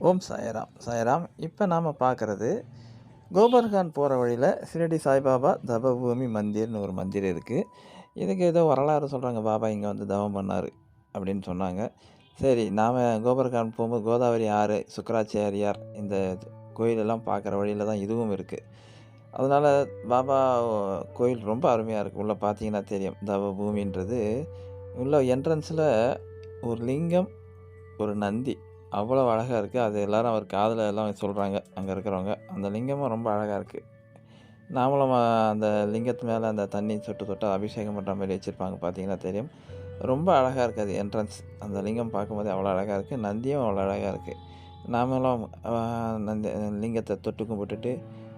ஓம் சாயராம். சாய்ராம் இப்போ நாம் பார்க்குறது கோபர்கான் போகிற வழியில் சிரடி சாய்பாபா தபபூமி மந்திர்னு ஒரு மந்திர் இருக்குது இதுக்கு ஏதோ வரலாறு சொல்கிறாங்க பாபா இங்கே வந்து தவம் பண்ணார் அப்படின்னு சொன்னாங்க. சரி நாம் கோபர்கான் போகும்போது கோதாவரி ஆறு சுக்கராச்சாரியார் இந்த கோயிலெல்லாம் பார்க்குற வழியில் தான் இதுவும் இருக்குது அதனால் பாபா கோயில் ரொம்ப அருமையாக இருக்குது உள்ளே பார்த்தீங்கன்னா தெரியும் தவ பூமின்றது உள்ள என்ட்ரன்ஸில் ஒரு லிங்கம் ஒரு நந்தி அவ்வளோ அழகாக இருக்குது அது எல்லாரும் அவர் காதில் எல்லாம் சொல்கிறாங்க அங்கே இருக்கிறவங்க. அந்த லிங்கமும் ரொம்ப அழகாக இருக்குது நாமளும் அந்த லிங்கத்து மேலே அந்த தண்ணி சொட்டு தொட்டு அபிஷேகம் பண்ணுற மாதிரி வச்சுருப்பாங்க. பார்த்தீங்கன்னா தெரியும். ரொம்ப அழகாக இருக்குது அது என்ட்ரன்ஸ் அந்த லிங்கம் பார்க்கும்போது அவ்வளோ அழகாக இருக்குது நந்தியும் அவ்வளோ அழகாக இருக்குது நாமளும் நந்தி லிங்கத்தை தொட்டு கும்பிட்டுட்டு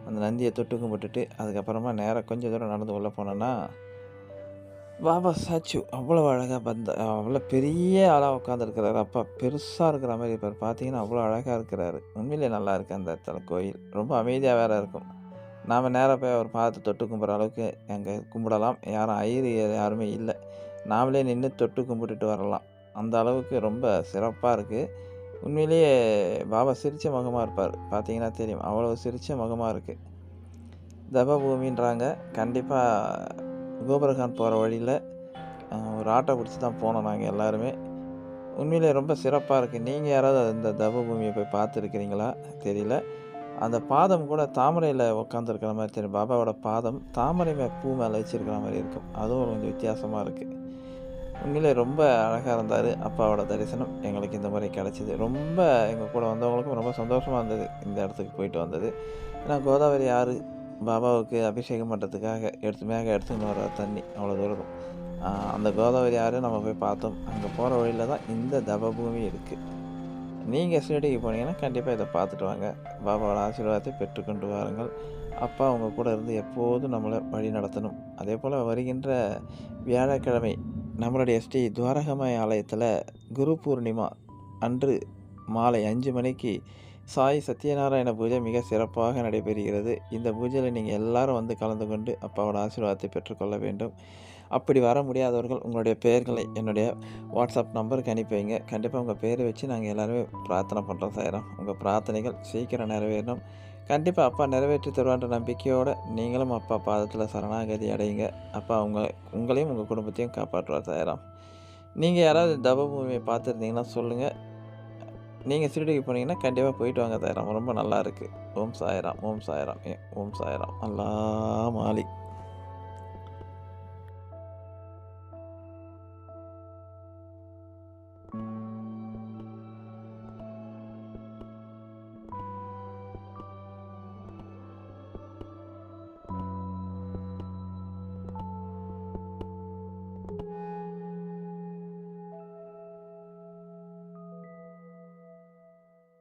அந்த நந்தியை தொட்டு கும்பிட்டுட்டு அதுக்கப்புறமா நேராக கொஞ்சம் தூரம் நடந்து உள்ளே போனோன்னா பாபா சாச்சு அவ்வளோ அழகாக பந்த அவ்வளோ பெரிய ஆளாக உட்காந்துருக்கிறாரு அப்பா பெருசாக இருக்கிற மாதிரி இருப்பார். பார்த்தீங்கன்னா அவ்வளோ அழகாக இருக்கிறாரு. உண்மையிலே நல்லா இருக்குது அந்த இடத்துல கோயில். ரொம்ப அமைதியாக வேறு இருக்கும். நாம் நேராக போய் அவர் பார்த்து தொட்டு கும்பிட்ற அளவுக்கு அங்கே கும்பிடலாம். யாரும் ஐயர் யாருமே இல்லை. நாமளே நின்று தொட்டு கும்பிட்டுட்டு வரலாம். அந்த அளவுக்கு ரொம்ப சிறப்பாக இருக்குது உண்மையிலேயே பாபா சிரித்த முகமாக இருப்பார். பார்த்தீங்கன்னா தெரியும். அவ்வளோ சிரித்த முகமாக இருக்குது தபபூமின்றாங்க கண்டிப்பாக கோபுரகான் போகிற வழியில் ஒரு ஆட்டோ பிடிச்சி தான் போனோம் நாங்கள் எல்லாருமே. உண்மையிலே ரொம்ப சிறப்பாக இருக்குது நீங்கள் யாராவது இந்த தவபூமியை போய் பார்த்துருக்கிறீங்களா? தெரியல. அந்த பாதம் கூட தாமரையில் உட்காந்துருக்கிற மாதிரி தெரியும். பாபாவோட பாதம் தாமரை மே பூ மேலே வச்சுருக்கிற மாதிரி இருக்கும். அதுவும் கொஞ்சம் வித்தியாசமாக இருக்குது உண்மையிலே ரொம்ப அழகாக இருந்தார் அப்பாவோட தரிசனம். எங்களுக்கு இந்த முறை கிடச்சிது. ரொம்ப எங்கள் கூட வந்தவங்களுக்கும் ரொம்ப சந்தோஷமாக இருந்தது. இந்த இடத்துக்கு போயிட்டு வந்தது. ஏன்னா கோதாவரி ஆறு பாபாவுக்கு அபிஷேகம் பண்ணுறதுக்காக எடுத்து மேக எடுத்துன்னு வர தண்ணி அவ்வளோ தூரம் அந்த கோதாவரி ஆறு நம்ம போய் பார்த்தோம். அங்கே போகிற வழியில் தான் இந்த தபபூமி இருக்குது நீங்கள் ஸ்ரீடிக்கு போனீங்கன்னா கண்டிப்பாக இதை பார்த்துட்டு வாங்க. பாபாவோட ஆசீர்வாதத்தை பெற்றுக்கொண்டு வாருங்கள். அப்பா அவங்க கூட இருந்து எப்போதும் நம்மளை வழி நடத்தணும். அதே போல் வருகின்ற வியாழக்கிழமை நம்மளுடைய ஸ்ரீ துவாரகமய ஆலயத்தில் குரு பூர்ணிமா அன்று மாலை அஞ்சு மணிக்கு சாய் சத்யநாராயண பூஜை மிக சிறப்பாக நடைபெறுகிறது. இந்த பூஜையில் நீங்கள் எல்லாரும் வந்து கலந்து கொண்டு அப்பாவோட ஆசீர்வாதத்தை பெற்றுக்கொள்ள வேண்டும். அப்படி வர முடியாதவர்கள் உங்களுடைய பெயர்களை என்னுடைய வாட்ஸ்அப் நம்பருக்கு அனுப்பி வைங்க கண்டிப்பாக உங்கள் பேரை வச்சு நாங்கள் எல்லாருமே பிரார்த்தனை பண்ணுறோம் சாயிரம் உங்கள் பிரார்த்தனைகள் சீக்கிரம் நிறைவேறணும். கண்டிப்பாக அப்பா நிறைவேற்றி தருவான்ற நம்பிக்கையோடு நீங்களும் அப்பா பாதத்தில் சரணாகதி அடையுங்க. அப்பா உங்கள் உங்களையும் உங்கள் குடும்பத்தையும் காப்பாற்றுவார் தயாராம் நீங்கள் யாராவது தபபூமியை பார்த்துருந்தீங்கன்னா சொல்லுங்கள் நீங்கள் சிறுடிக்கு போனீங்கன்னா கண்டிப்பாக போயிட்டு வாங்க தயாராம் ரொம்ப நல்லா இருக்குது ஓம் சாயிராம் ஓம் சாயராம். ஓம் சாயிராம். அல்லா மாலிக்.